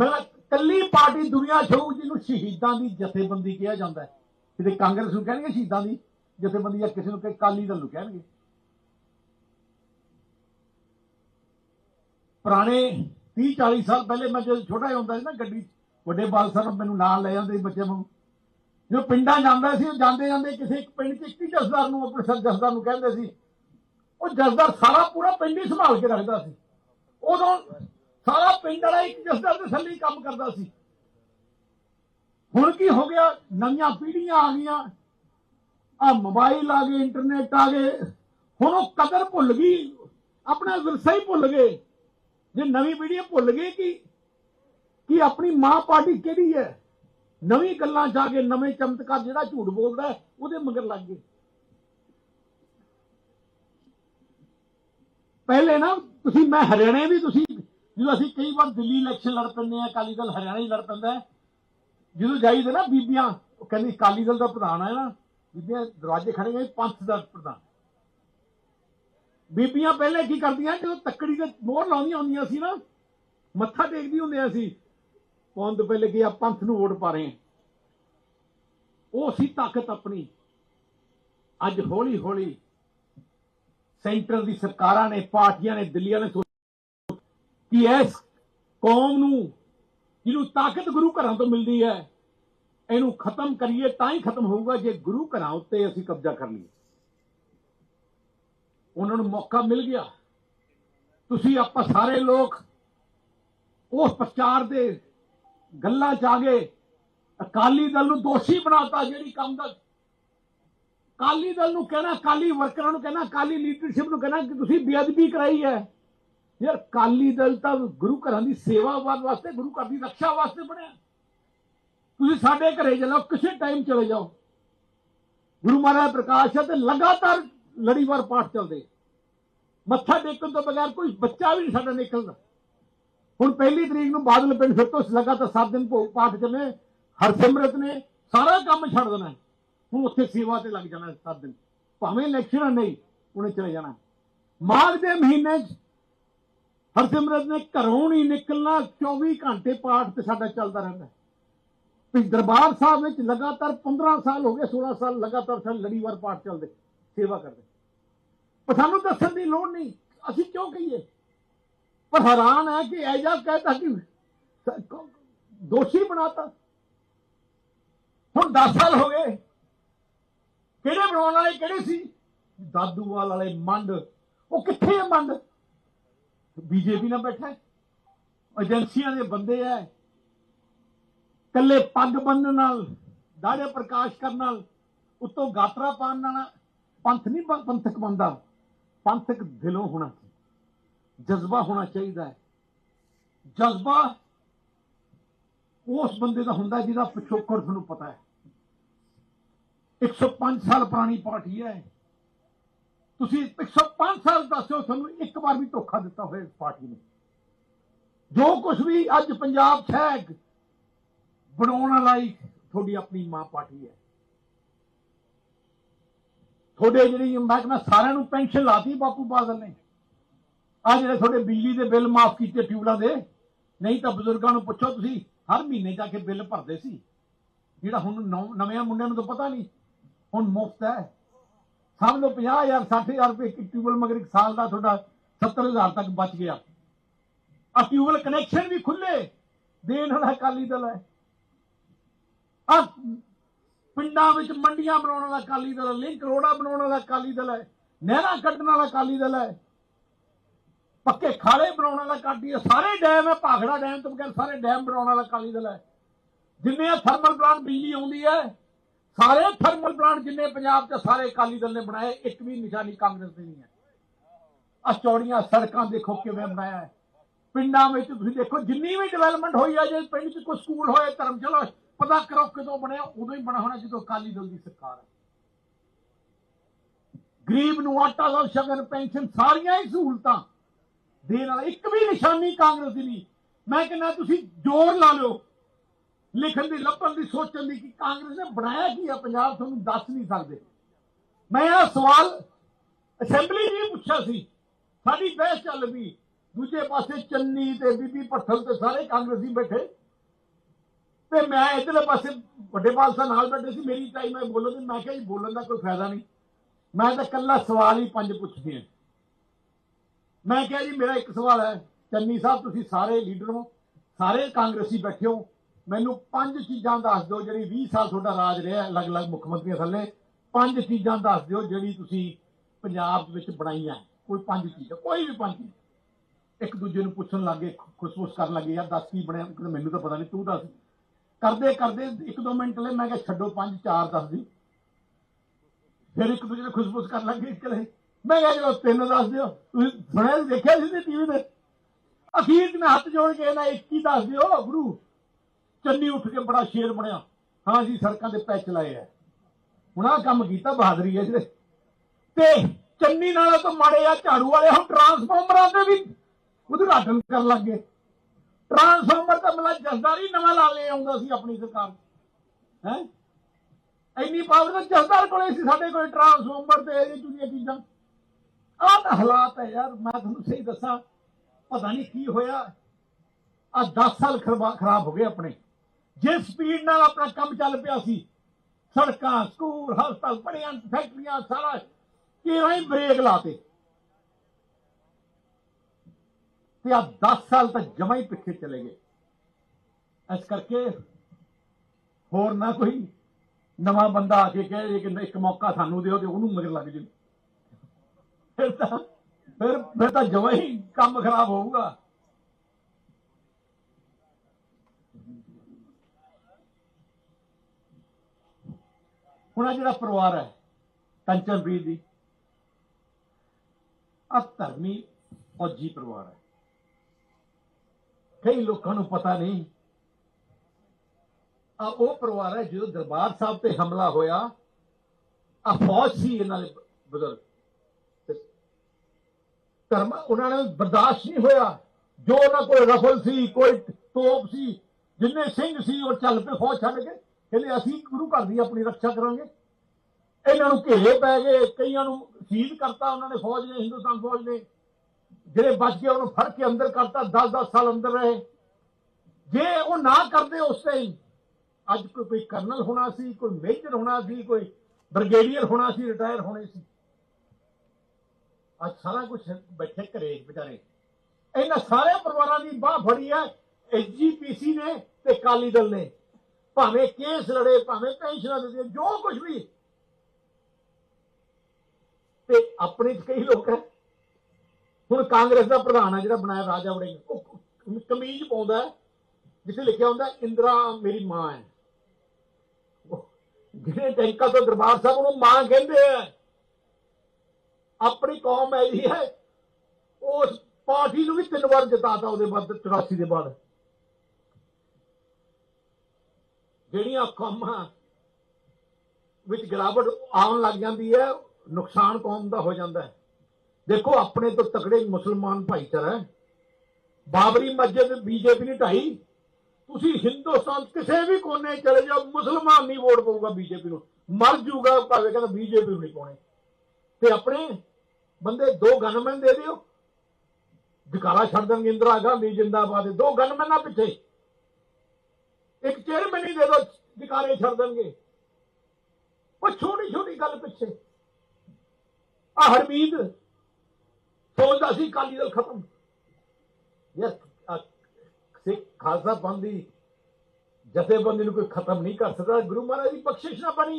ਮੈਂ ਕੱਲੀ ਪਾਰਟੀ ਦੁਨੀਆ ਛੋਊ ਜਿਹਨੂੰ ਸ਼ਹੀਦਾਂ ਦੀ ਜਥੇਬੰਦੀ ਕਿਹਾ ਜਾਂਦਾ ਹੈ। ਕਿਤੇ ਕਾਂਗਰਸ ਨੂੰ ਕਹਿਣਗੇ ਸ਼ਹੀਦਾਂ ਦੀ ਜਥੇਬੰਦੀ ਜਾਂ ਕਿਸੇ ਨੂੰ ਕਿ ਕਾਲੀ ਦਲ ਨੂੰ ਕਹਿਣਗੇ। ਪੁਰਾਣੇ 30 40 ਸਾਲ ਪਹਿਲੇ ਮੈਂ ਜਦੋਂ ਛੋਟਾ ਜਿਹਾ ਹੁੰਦਾ ਸੀ ਨਾ ਗੱਡੀ 'ਚ, ਵੱਡੇ ਬਾਲ ਸਾਹਿਬ ਮੈਨੂੰ ਨਾਲ ਲੈ ਜਾਂਦੇ ਸੀ ਬੱਚੇ ਨੂੰ। ਜੋ ਪਿੰਡਾਂ ਜਾਂਦਾ ਸੀ ਉਹ ਜਾਂਦੇ ਜਾਂਦੇ ਕਿਸੇ ਇੱਕ ਪਿੰਡ 'ਚ ਇੱਕ ਹੀ ਜਸਦਾਰ ਨੂੰ ਆਪਣੇ ਸਰ ਜਸਦਾਰ ਨੂੰ ਕਹਿੰਦੇ ਸੀ। ਉਹ ਜਸਦਾਰ ਸਾਰਾ ਪੂਰਾ ਪਿੰਡ ਹੀ ਸੰਭਾਲ ਕੇ ਰੱਖਦਾ ਸੀ। ਉਦੋਂ ਸਾਰਾ ਪਿੰਡ ਵਾਲਾ ਇੱਕ ਜਸਦਾਰ ਦੇ ਥੱਲੇ ਕੰਮ ਕਰਦਾ ਸੀ। ਹੁਣ ਕੀ ਹੋ ਗਿਆ? ਨਵੀਆਂ ਪੀੜ੍ਹੀਆਂ ਆ ਗਈਆਂ। ਆ ਮੋਬਾਈਲ ਆ ਗਏ, ਇੰਟਰਨੈਟ ਆ ਗਏ। ਹੁਣ ਉਹ ਕਦਰ ਭੁੱਲ ਗਈ। ਆਪਣਾ ਵਿਰਸਾ ਹੀ ਭੁੱਲ ਗਏ। ਜੇ ਨਵੀਂ ਪੀੜ੍ਹੀ ਭੁੱਲ ਗਈ ਕਿ ਕਿ ਆਪਣੀ ਮਾਂ ਪਾਰਟੀ ਕਿਹੜੀ ਹੈ? ਨਵੀਂ ਗੱਲਾਂ ਜਾ ਕੇ ਨਵੇਂ ਚਮਤਕਾਰ ਜਿਹੜਾ ਝੂਠ ਬੋਲਦਾ ਉਹਦੇ ਮਗਰ ਲੱਗ ਗਏ। ਪਹਿਲੇ ਨਾ ਤੁਸੀਂ ਮੈਂ ਹਰਿਆਣੇ ਵੀ ਤੁਸੀਂ ਜਦੋਂ ਅਸੀਂ ਕਈ ਵਾਰ ਦਿੱਲੀ ਇਲੈਕਸ਼ਨ ਲੜ ਪੈਂਦੇ ਆ ਅਕਾਲੀ ਦਲ ਹਰਿਆਣਾ ਹੀ ਲੜ ਪੈਂਦਾ ਜਦੋਂ ਜਾਈਦੇ ਨਾ ਬੀਬੀਆਂ, ਉਹ ਕਹਿੰਦੀ ਅਕਾਲੀ ਦਲ ਦਾ ਪ੍ਰਧਾਨ ਹੈ ਨਾ, ਬੀਬੀਆਂ ਦਰਵਾਜ਼ੇ ਖੜੇ ਗਏ, ਪੰਥ ਦਾ ਪ੍ਰਧਾਨ। ਬੀਬੀਆਂ ਪਹਿਲੇ ਕੀ ਕਰਦੀਆਂ, ਜਦੋਂ ਤੱਕੜੀ ਤੇ ਮੋਹਰ ਲਾਉਂਦੀਆਂ ਹੁੰਦੀਆਂ ਸੀ ਨਾ, ਮੱਥਾ ਟੇਕਦੀ ਹੁੰਦੀਆਂ ਸੀ ਪਾਉਣ ਤੋਂ ਪਹਿਲੇ ਕਿ ਆ ਪੰਥ ਨੂੰ ਵੋਟ ਪਾ ਰਹੇ ਉਹ ਸੀ ਤਾਕਤ ਆਪਣੀ। ਅੱਜ ਹੌਲੀ ਹੌਲੀ ਸੈਂਟਰ ਦੀ ਸਰਕਾਰਾਂ ਨੇ, ਪਾਰਟੀਆਂ ਨੇ, ਦਿੱਲੀਆਂ ਨੇ ਕਿ ਇਸ ਕੌਮ ਨੂੰ, ਜਿਹਨੂੰ ਤਾਕਤ ਗੁਰੂ ਘਰਾਂ ਤੋਂ ਮਿਲਦੀ ਹੈ, ਇਹਨੂੰ ਖਤਮ ਕਰੀਏ ਤਾਂ ਹੀ ਖਤਮ ਹੋਊਗਾ, ਜੇ ਗੁਰੂ ਘਰਾਂ ਉੱਤੇ ਅਸੀਂ ਕਬਜ਼ਾ ਕਰ ਲਈਏ। ਉਹਨਾਂ ਨੂੰ ਮੌਕਾ ਮਿਲ ਗਿਆ। ਤੁਸੀਂ ਆਪਾਂ ਸਾਰੇ ਲੋਕ ਉਸ ਪ੍ਰਚਾਰ ਦੇ ਗੱਲਾਂ ਚ ਆ ਗਏ। ਅਕਾਲੀ ਦਲ ਨੂੰ ਦੋਸ਼ੀ ਬਣਾਤਾ ਜਿਹੜੀ ਕੰਮ ਦਾ ਅਕਾਲੀ ਦਲ ਨੂੰ ਕਹਿਣਾ, ਅਕਾਲੀ ਵਰਕਰਾਂ ਨੂੰ ਕਹਿਣਾ, ਅਕਾਲੀ ਲੀਡਰਸ਼ਿਪ ਨੂੰ ਕਹਿਣਾ ਕਿ ਤੁਸੀਂ ਬੇਅਦਬੀ ਕਰਾਈ ਹੈ। ਯਾਰ, ਅਕਾਲੀ ਦਲ ਤਾਂ ਗੁਰੂ ਘਰਾਂ ਦੀ ਸੇਵਾ ਵਾਸਤੇ, ਗੁਰੂ ਘਰ ਦੀ ਰੱਖਿਆ ਵਾਸਤੇ ਬਣਿਆ। ਤੁਸੀਂ ਸਾਡੇ ਘਰੇ ਚਲੋ, ਕਿਸੇ ਟਾਈਮ ਚਲੇ ਜਾਓ। ਗੁਰੂ ਮਹਾਰਾਜ ਪ੍ਰਕਾਸ਼ ਹੈ ਤੇ ਲਗਾਤਾਰ ਲੜੀਵਾਰ ਪਾਠ ਚੱਲਦੇ ਮੱਥਾ ਟੇਕਣ ਤੋਂ ਬਗੈਰ ਕੋਈ ਬੱਚਾ ਵੀ ਨਹੀਂ ਸਾਡਾ ਨਿਕਲਦਾ। ਹੁਣ ਪਹਿਲੀ ਤਰੀਕ ਨੂੰ ਬਾਦਲ ਪਿੰਡ ਫਿਰ ਤੋਂ ਲਗਾਤਾਰ 7 ਦਿਨ ਭੋਗ ਪਾਠ ਚੱਲੇ ਹਰਸਿਮਰਤ ਨੇ ਸਾਰਾ ਕੰਮ ਛੱਡ ਦੇਣਾ ਹੁਣ ਉੱਥੇ ਸੇਵਾ ਤੇ ਲੱਗ ਜਾਣਾ 7 ਦਿਨ। ਭਾਵੇਂ ਇਲੈਕਸ਼ਨ ਨਹੀਂ, ਉਹਨੇ ਚਲੇ ਜਾਣਾ ਮਾਘ ਦੇ ਮਹੀਨੇ 'ਚ ਹਰਸਿਮਰਤ ਨੇ ਘਰੋਂ ਨਹੀਂ ਨਿਕਲਣਾ 24 ਘੰਟੇ ਪਾਠ ਤੇ ਸਾਡਾ ਚੱਲਦਾ ਰਹਿੰਦਾ ਹੈ। ਵੀ ਦਰਬਾਰ ਸਾਹਿਬ ਵਿੱਚ ਲਗਾਤਾਰ 15 ਸਾਲ ਹੋ ਗਏ 16 ਸਾਲ ਲਗਾਤਾਰ ਸਾਡੇ ਲੜੀਵਾਰ ਪਾਠ ਚੱਲਦੇ, ਸੇਵਾ ਕਰਦੇ। ਪਰ ਸਾਨੂੰ ਦੱਸਣ ਦੀ ਲੋੜ ਨਹੀਂ, ਅਸੀਂ ਕਿਉਂ ਕਹੀਏ? ਪਰ ਹੈਰਾਨ ਹੈ ਕਿ ਐਜਾ ਕਹਿਤਾ ਕਿ ਸ- ਦੋਸ਼ੀ ਬਣਾਤਾ। ਹੁਣ 10 ਸਾਲ ਹੋ ਗਏ, ਕਿਹੜੇ ਬਣਾਉਣ ਵਾਲੇ ਕਿਹੜੇ ਸੀ? ਦਾਦੂਵਾਲ ਵਾਲੇ ਮੰਡ, ਉਹ ਕਿੱਥੇ ਹੈ ਮੰਡ? ਬੀਜੇਪੀ ਨਾਲ ਬੈਠਾ ਏਜੰਸੀਆਂ ਦੇ ਬੰਦੇ ਐ ਕੱਲੇ ਪੱਗ ਬੰਨਣ ਨਾਲ, ਦਾੜੇ ਪ੍ਰਕਾਸ਼ ਕਰਨ ਨਾਲ, ਉਤੋਂ ਗਾਤਰਾ ਪਾਉਣ ਨਾਲ ਪੰਥ ਨਹੀਂ ਪੰਥਕ ਬੰਦਾ ਪੰਥਕ ਦਿਲੋਂ ਹੋਣਾ ਜਜ਼ਬਾ ਹੋਣਾ ਚਾਹੀਦਾ ਹੈ। ਜਜ਼ਬਾ ਉਸ ਬੰਦੇ ਦਾ ਹੁੰਦਾ ਜਿਹਦਾ ਪਿਛੋਕੜ ਤੁਹਾਨੂੰ ਪਤਾ ਹੈ। 105 ਸਾਲ ਪੁਰਾਣੀ ਪਾਰਟੀ ਹੈ। ਤੁਸੀਂ 105 ਸਾਲ ਦੱਸਿਓ, ਤੁਹਾਨੂੰ ਇੱਕ ਵਾਰ ਵੀ ਧੋਖਾ ਦਿੱਤਾ ਹੋਇਆ ਇਸ ਪਾਰਟੀ ਨੇ। ਜੋ ਕੁਝ ਵੀ ਅੱਜ ਪੰਜਾਬ 'ਚ ਬਣਾਉਣ ਵਾਲਾ ਤੁਹਾਡੀ ਆਪਣੀ ਮਾਂ ਪਾਰਟੀ ਹੈ। ਤੁਹਾਡੇ ਜਿਹੜੀ ਮਹਿਕਮਾ ਸਾਰਿਆਂ ਨੂੰ ਪੈਨਸ਼ਨ ਲਾਤੀ ਬਾਪੂ ਬਾਦਲ ਨੇ। ਆ ਜਿਹੜੇ ਤੁਹਾਡੇ ਬਿਜਲੀ ਦੇ ਬਿੱਲ ਮਾਫ ਕੀਤੇ ਟਿਊਬਲਾਂ ਦੇ, ਨਹੀਂ ਤਾਂ ਬਜ਼ੁਰਗਾਂ ਨੂੰ ਪੁੱਛੋ ਤੁਸੀਂ, ਹਰ ਮਹੀਨੇ ਜਾ ਕੇ ਬਿੱਲ ਭਰਦੇ ਸੀ। ਜਿਹੜਾ ਹੁਣ ਨਵੇਂ ਮੁੰਡਿਆਂ ਨੂੰ ਤਾਂ ਪਤਾ ਨਹੀਂ, ਹੁਣ ਮੁਫਤ ਹੈ। ਸਮਝ ਲਓ 50000 60000 ਰੁਪਏ ਇੱਕ ਟਿਊਬਲ ਮਗਰ ਇੱਕ ਸਾਲ ਦਾ ਤੁਹਾਡਾ 70000 ਤੱਕ ਬਚ ਗਿਆ। ਆ ਟਿਊਬਲ ਕਨੈਕਸ਼ਨ ਵੀ ਖੁੱਲੇ ਦੇਣ ਵਾਲਾ ਅਕਾਲੀ ਦਲ ਹੈ। ਆ ਪਿੰਡਾਂ ਵਿੱਚ ਮੰਡੀਆਂ ਬਣਾਉਣ ਵਾਲਾ ਅਕਾਲੀ ਦਲ ਹੈ, ਲਿੰਕ ਰੋੜਾ ਬਣਾਉਣ ਵਾਲਾ ਅਕਾਲੀ ਦਲ ਹੈ, ਨਹਿਰਾਂ ਕੱਢਣ ਵਾਲਾ ਅਕਾਲੀ ਦਲ ਹੈ, ਪੱਕੇ ਖਾਲੇ ਬਣਾਉਣ ਵਾਲਾ ਕਾਡੀ ਸਾਰੇ ਡੈਮ ਹੈ, ਭਾਖੜਾ ਡੈਮ ਤੋਂ ਬਗੈਰ ਸਾਰੇ ਡੈਮ ਬਣਾਉਣ ਵਾਲਾ ਅਕਾਲੀ ਦਲ ਹੈ। ਜਿੰਨੇ ਥਰਮਲ ਪਲਾਂਟ ਬਿਜਲੀ ਆਉਂਦੀ ਹੈ ਸਾਰੇ ਥਰਮਲ ਪਲਾਂਟ ਜਿੰਨੇ ਪੰਜਾਬ 'ਚ ਸਾਰੇ ਅਕਾਲੀ ਦਲ ਨੇ ਬਣਾਏ, ਇੱਕ ਵੀ ਨਿਸ਼ਾਨੀ ਕਾਂਗਰਸ ਦੀ ਨਹੀਂ ਹੈ। ਆ ਸੜਕਾਂ ਦੇਖੋ ਕਿਵੇਂ ਬਣਾਇਆ ਹੈ। ਪਿੰਡਾਂ ਵਿੱਚ ਤੁਸੀਂ ਦੇਖੋ, ਜਿੰਨੀ ਵੀ ਡਿਵੈਲਪਮੈਂਟ ਹੋਈ ਹੈ ਜੇ ਪਿੰਡ 'ਚ ਕੋਈ ਸਕੂਲ ਹੋਏ, ਧਰਮਸ਼ਾਲਾ, ਪਤਾ ਕਰੋ ਕਦੋਂ ਬਣਿਆ, ਉਦੋਂ ਹੀ ਬਣਾ ਹੋਣਾ ਜਦੋਂ ਅਕਾਲੀ ਦਲ ਦੀ ਸਰਕਾਰ ਹੈ। ਗਰੀਬ ਨੂੰ ਆਟਾ ਦਾ ਸ਼ਗਨ, ਪੈਨਸ਼ਨ, ਸਾਰੀਆਂ ਹੀ ਸਹੂਲਤਾਂ ਦੇਣ ਵਾਲਾ ਇੱਕ ਵੀ ਨਿਸ਼ਾਨੀ ਕਾਂਗਰਸ ਦੀ ਨਹੀਂ। ਮੈਂ ਕਹਿੰਦਾ, ਤੁਸੀਂ ਜ਼ੋਰ ਲਾ ਲਿਓ। ਲਿਖਣ ਦੀ, ਲੱਭਣ ਦੀ ਸੋਚਣ ਦੀ ਕਿ ਕਾਂਗਰਸ ਨੇ ਬਣਾਇਆ ਕੀ ਆ ਪੰਜਾਬ ਤੁਹਾਨੂੰ ਦੱਸ ਨਹੀਂ ਸਕਦੇ। ਮੈਂ ਇਹ ਸਵਾਲ ਅਸੈਂਬਲੀ ਜੀ ਪੁੱਛਿਆ ਸੀ। ਸਾਡੀ ਬਹਿਸ ਚੱਲ ਪਈ। ਦੂਜੇ ਪਾਸੇ ਚੰਨੀ ਤੇ ਬੀਬੀ ਭੱਠਲ ਤੇ ਸਾਰੇ ਕਾਂਗਰਸੀ ਬੈਠੇ। ਤੇ ਮੈਂ ਇਧਰਲੇ ਪਾਸੇ ਵੱਡੇ ਪਾਲਸਾ ਨਾਲ ਬੈਠੇ ਸੀ। ਮੇਰੀ ਟਾਈਮ ਮੈਂ ਬੋਲਣ ਦੀ, ਮੈਂ ਕਿਹਾ ਜੀ ਬੋਲਣ ਦਾ ਕੋਈ ਫਾਇਦਾ ਨਹੀਂ। ਮੈਂ ਤਾਂ ਕੱਲਾ ਸਵਾਲ ਹੀ ਪੰਜ ਪੁੱਛਦੇ ਆ। ਮੈਂ ਕਿਹਾ ਜੀ, ਮੇਰਾ ਇੱਕ ਸਵਾਲ ਹੈ। ਚੰਨੀ ਸਾਹਿਬ, ਤੁਸੀਂ ਸਾਰੇ ਲੀਡਰ ਹੋ, ਸਾਰੇ ਕਾਂਗਰਸੀ ਬੈਠੇ ਹੋ। ਮੈਨੂੰ ਪੰਜ ਚੀਜ਼ਾਂ ਦੱਸ ਦਿਓ ਜਿਹੜੀ 20 ਸਾਲ ਤੁਹਾਡਾ ਰਾਜ ਰਿਹਾ, ਅਲੱਗ-ਅਲੱਗ ਮੁੱਖ ਮੰਤਰੀਆਂ ਥੱਲੇ। ਪੰਜ ਚੀਜ਼ਾਂ ਦੱਸ ਦਿਓ ਜਿਹੜੀ ਤੁਸੀਂ ਪੰਜਾਬ ਦੇ ਵਿੱਚ ਬਣਾਈਆਂ। ਕੋਈ ਪੰਜ ਚੀਜ਼ਾਂ, ਕੋਈ ਵੀ ਪੰਜ ਇੱਕ ਦੂਜੇ ਨੂੰ ਪੁੱਛਣ ਲੱਗੇ ਖੁਸ਼ਬੂਸ ਕਰਨ ਲੱਗੇ ਯਾਰ ਦੱਸ ਕੀ ਬਣਿਆ? ਮੈਨੂੰ ਤਾਂ ਪਤਾ ਨਹੀਂ, ਤੂੰ ਦੱਸ। ਕਰਦੇ ਕਰਦੇ ਇੱਕ ਦੋ ਮਿੰਟ ਲਈ ਮੈਂ ਕਿਹਾ ਛੱਡੋ ਪੰਜ, ਚਾਰ ਦੱਸ ਦੀ ਫਿਰ ਇੱਕ ਦੂਜੇ ਨੂੰ ਖੁਸ਼ਬੂਸ ਕਰਨ ਲੱਗੇ ਚਲੇ ਮੈਂ ਕਿਹਾ ਚਲੋ ਤਿੰਨ ਦੱਸ ਦਿਓ। ਤੁਸੀਂ ਸੁਣਿਆ ਦੇਖਿਆ ਸੀ ਟੀਵੀ ਤੇ? ਅਖੀਰ ਮੈਂ ਹੱਥ ਜੋੜ ਕੇ ਇਹਨਾਂ ਇੱਕ ਹੀ ਦੱਸ ਦਿਓ, ਗੁਰੂ। ਚੰਨੀ ਉੱਠ ਕੇ ਬੜਾ ਸ਼ੇਰ ਬਣਿਆ। ਹਾਂ ਜੀ, ਸੜਕਾਂ ਦੇ ਪੈਚ ਲਾਏ ਆ। ਹੁਣ ਆਹ ਕੰਮ ਕੀਤਾ ਬਹਾਦਰੀ ਹੈ ਜਿਹੜੇ ਤੇ ਚੰਨੀ ਨਾਲੋਂ ਤਾਂ ਮਾੜੇ ਆ, ਝਾੜੂ ਵਾਲੇ, ਹੁਣ ਟਰਾਂਸਫਾਰਮਰਾਂ ਤੇ ਵੀ ਉਦਘਾਟਨ ਕਰਨ ਲੱਗੇ ਟਰਾਂਸਫਾਰਮਰ ਤਾਂ ਮਤਲਬ ਜਸਦਾਰ ਹੀ ਨਵਾਂ ਲਾ ਲੈ ਆਉਂਦਾ ਸੀ ਆਪਣੀ ਸਰਕਾਰ ਹੈ? ਇੰਨੀ ਪਾਵਰ ਤਾਂ ਜਸਦਾਰ ਕੋਲੇ ਸੀ ਸਾਡੇ ਕੋਲ ਟਰਾਂਸਫਾਰਮਰ ਤੇ ਇਹ ਚੁਣੀਆਂ ਚੀਜ਼ਾਂ। ਆਹ ਤਾਂ ਹਾਲਾਤ ਹੈ ਯਾਰ, ਮੈਂ ਤੁਹਾਨੂੰ ਸਹੀ ਦੱਸਾਂ, ਪਤਾ ਨਹੀਂ ਕੀ ਹੋਇਆ। ਆ 10 ਸਾਲ ਖਰਬਾ- ਖਰਾਬ ਹੋ ਗਏ ਆਪਣੇ। ਜਿਸ ਸਪੀਡ ਨਾਲ ਆਪਣਾ ਕੰਮ ਚੱਲ ਪਿਆ ਸੀ, ਸੜਕਾਂ, ਸਕੂਲ, ਹਸਪਤਾਲ ਬੜੀਆਂ ਫੈਕਟਰੀਆਂ, ਸਾਰਾ ਕਿਵੇਂ ਹੀ ਬ੍ਰੇਕ ਲਾਤੇ ਤੇ। ਆ 10 ਸਾਲ ਤੱਕ ਜਮਾ ਹੀ ਪਿੱਛੇ ਚਲੇ ਗਏ। ਇਸ ਕਰਕੇ ਹੋਰ ਨਾ ਕੋਈ ਨਵਾਂ ਬੰਦਾ ਆ ਕੇ ਕਹੇ ਕਿ ਇੱਕ ਮੌਕਾ ਸਾਨੂੰ ਦਿਓ ਤੇ ਉਹਨੂੰ ਮਗਰ ਲੱਗ ਜੇ ਫਿਰ ਤਾਂ ਫਿਰ ਫਿਰ ਤਾਂ ਜਮਾ ਹੀ ਕੰਮ ਖਰਾਬ ਹੋਊਗਾ। ਹੁਣ ਆਹ ਜਿਹੜਾ ਪਰਿਵਾਰ ਹੈ, ਕੰਚਨ ਵੀਰ ਦੀ ਆ ਧਰਮੀ ਫੌਜੀ ਪਰਿਵਾਰ ਹੈ। ਕਈ ਲੋਕਾਂ ਨੂੰ ਪਤਾ ਨਹੀਂ ਆ ਉਹ ਪਰਿਵਾਰ ਹੈ ਜਦੋਂ ਦਰਬਾਰ ਸਾਹਿਬ ਤੇ ਹਮਲਾ ਹੋਇਆ ਆ ਫੌਜ ਸੀ ਇਹਨਾਂ ਦੇ ਬਜ਼ੁਰਗ। ਧਰਮ ਉਹਨਾਂ ਨੇ ਬਰਦਾਸ਼ਤ ਨਹੀਂ ਹੋਇਆ। ਜੋ ਉਹਨਾਂ ਕੋਲ ਰਫਲ ਸੀ, ਕੋਈ ਤੋਪ ਸੀ, ਜਿੰਨੇ ਸਿੰਘ ਸੀ, ਉਹ ਚੱਲ ਪਏ ਫੌਜ ਛੱਡ ਕੇ। ਕਹਿੰਦੇ ਅਸੀਂ ਗੁਰੂ ਘਰ ਦੀ ਆਪਣੀ ਰੱਖਿਆ ਕਰਾਂਗੇ। ਇਹਨਾਂ ਨੂੰ ਘੇਰੇ ਪੈ ਗਏ ਕਈਆਂ ਨੂੰ ਸ਼ਹੀਦ ਕਰਤਾ, ਉਹਨਾਂ ਨੇ ਫੌਜ ਨੇ, ਹਿੰਦੁਸਤਾਨ ਫੌਜ ਨੇ। ਜਿਹੜੇ ਬਚ ਗਏ, ਉਹਨੂੰ ਫੜ ਕੇ ਅੰਦਰ ਕਰਤਾ 10-10 ਸਾਲ ਅੰਦਰ ਰਹੇ। ਜੇ ਉਹ ਨਾ ਕਰਦੇ ਉਸ ਟਾਈਮ ਅੱਜ ਕੋਈ ਕੋਈ ਕਰਨਲ ਹੋਣਾ ਸੀ, ਕੋਈ ਮੇਜਰ ਹੋਣਾ ਸੀ, ਕੋਈ ਬ੍ਰਿਗੇਡੀਅਰ ਹੋਣਾ ਸੀ ਰਿਟਾਇਰ ਹੋਣੇ ਸੀ। ਅੱਜ ਸਾਰਾ ਕੁਝ ਬੈਠੇ ਘਰੇ ਵਿਚਾਰੇ। ਇਹਨਾਂ ਸਾਰੇ ਪਰਿਵਾਰਾਂ ਦੀ ਬਾਹ ਫੜੀ ਹੈ ਐਸਜੀਪੀਸੀ ਨੇ ਤੇ ਕਾਲੀ ਦਲ ਨੇ। ਭਾਵੇਂ ਕੇਸ ਲੜੇ, ਭਾਵੇਂ ਪੈਨਸ਼ਨਾਂ ਦਿੱਤੀਆਂ ਜੋ ਕੁਝ ਵੀ ਤੇ ਆਪਣੇ 'ਚ ਕਈ ਲੋਕ ਹੈ। ਹੁਣ ਕਾਂਗਰਸ ਦਾ ਪ੍ਰਧਾਨ ਹੈ ਜਿਹੜਾ ਬਣਾਇਆ ਰਾਜਾ ਵੜਿੰਗ। ਉਹ ਕਮੀਜ਼ ਪਾਉਂਦਾ ਜਿੱਥੇ ਲਿਖਿਆ ਹੁੰਦਾ ਇੰਦਰਾ ਮੇਰੀ ਮਾਂ ਹੈ। ਉਹ ਜਿਹੜੇ ਟੈਂਕਾ ਤੋਂ ਦਰਬਾਰ ਸਾਹਿਬ ਉਹਨੂੰ ਮਾਂ ਕਹਿੰਦੇ ਆ। ਆਪਣੀ ਕੌਮ ਐ ਜੀ ਹੈ। ਉਸ ਪਾਰਟੀ ਨੂੰ ਵੀ ਤਿੰਨ ਵਾਰ ਜਿਤਾਤਾ ਉਹਦੇ ਬਾਅਦ 84 ਦੇ ਬਾਅਦ। ਜਿਹੜੀਆਂ ਕੌਮਾਂ ਵਿੱਚ ਗਿਰਾਵਟ ਆਉਣ ਲੱਗ ਜਾਂਦੀ ਹੈ, ਨੁਕਸਾਨ ਕੌਮ ਦਾ ਹੋ ਜਾਂਦਾ ਹੈ। ਦੇਖੋ, ਆਪਣੇ ਤੋਂ ਤਕੜੇ ਮੁਸਲਮਾਨ ਭਾਈਚਾਰਾ ਹੈ। ਬਾਬਰੀ ਮਸਜਿਦ ਬੀਜੇਪੀ ਨੇ ਢਾਈ। ਤੁਸੀਂ ਹਿੰਦੁਸਤਾਨ ਕਿਸੇ ਵੀ ਕੋਨੇ ਚਲੇ ਜਾਓ, ਮੁਸਲਮਾਨ ਨਹੀਂ ਵੋਟ ਪਾਊਗਾ ਬੀਜੇਪੀ ਨੂੰ। ਮਰ ਜੂਗਾ ਭਾਵੇਂ ਕਹਿੰਦਾ ਬੀਜੇਪੀ ਨੂੰ ਨਹੀਂ ਪਾਉਣੇ। ਤੇ ਆਪਣੇ ਬੰਦੇ ਦੋ ਗਨਮੈਨ ਦੇ ਦਿਓ। ਜਕਾਰਾ ਛੱਡ ਦੇਣਗੇ, ਇੰਦਰਾ ਗਾਂਧੀ ਜਿੰਦਾਬਾਦ ਦੇ ਦੋ ਗਨਮੈਨਾਂ ਪਿੱਛੇ। ਇੱਕ ਚੇਅਰਮੈਨ ਹੀ ਦੇ ਦੋ ਜਕਾਰੇ ਛੱਡ ਦੇਣਗੇ। ਉਹ ਛੋਟੀ ਛੋਟੀ ਗੱਲ ਪਿੱਛੇ। ਆ ਹਰਮੀਤ, ਸੋਚਦਾ ਸੀ ਕਾਲੀ ਦਲ ਖਤਮ। ਯਸ ਸਿੱਖ ਖਾਲਸਾ ਪੰਥ ਦੀ ਜਥੇਬੰਦੀ ਨੂੰ ਕੋਈ ਖਤਮ ਨਹੀਂ ਕਰ ਸਕਦਾ। ਗੁਰੂ ਮਹਾਰਾਜ ਦੀ ਬਖਸ਼ਿਸ਼ ਨਾ ਬਣੀ ਹੈ।